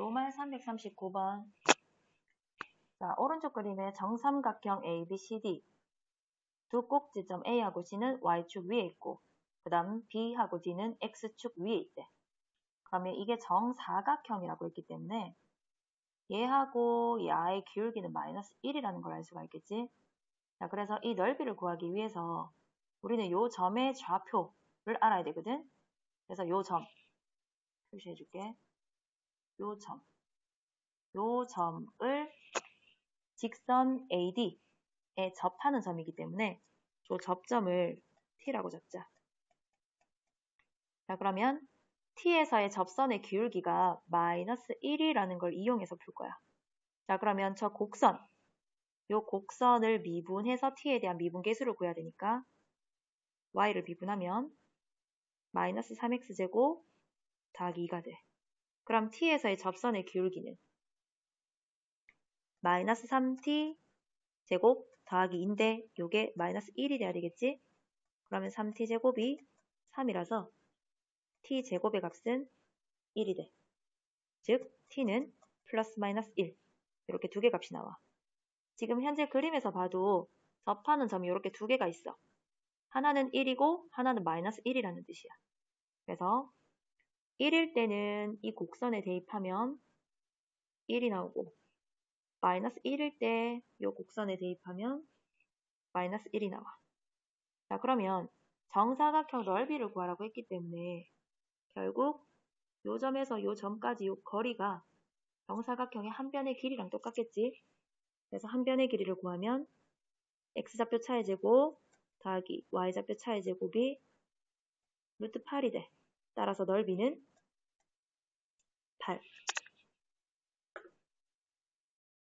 로말 339번. 자, 오른쪽 그림에 정삼각형 ABCD 두 꼭지점 A하고 C는 Y축 위에 있고 그 다음 B하고 D는 X축 위에 있대. 그러면 이게 정사각형이라고 했기 때문에 얘하고 야의 기울기는 마이너스 1이라는 걸 알 수가 있겠지. 자, 그래서 이 넓이를 구하기 위해서 우리는 요 점의 좌표를 알아야 되거든. 그래서 요점 표시해 줄게. 요 점. 요 점을 직선 AD에 접하는 점이기 때문에 요 접점을 T라고 잡자. 자, 그러면 T에서의 접선의 기울기가 마이너스 1이라는 걸 이용해서 풀 거야. 자, 그러면 저 곡선, 요 곡선을 미분해서 T에 대한 미분 계수를 구해야 되니까 Y를 미분하면 마이너스 3X제곱 더하기 2가 돼. 그럼 T에서의 접선의 기울기는 마이너스 3T 제곱 더하기 2인데 요게 마이너스 1이 돼야 되겠지? 그러면 3T 제곱이 3이라서 T 제곱의 값은 1이 돼. 즉 T는 플러스 마이너스 1 이렇게 두 개 값이 나와. 지금 현재 그림에서 봐도 접하는 점이 이렇게 두 개가 있어. 하나는 1이고 하나는 마이너스 1이라는 뜻이야. 그래서 1일 때는 이 곡선에 대입하면 1이 나오고 마이너스 1일 때 이 곡선에 대입하면 마이너스 1이 나와. 자 그러면 정사각형 넓이를 구하라고 했기 때문에 결국 요 점에서 요 점까지 요 거리가 정사각형의 한 변의 길이랑 똑같겠지? 그래서 한 변의 길이를 구하면 x좌표 차의 제곱 더하기 y좌표 차의 제곱이 루트 8이 돼. 따라서 넓이는 は。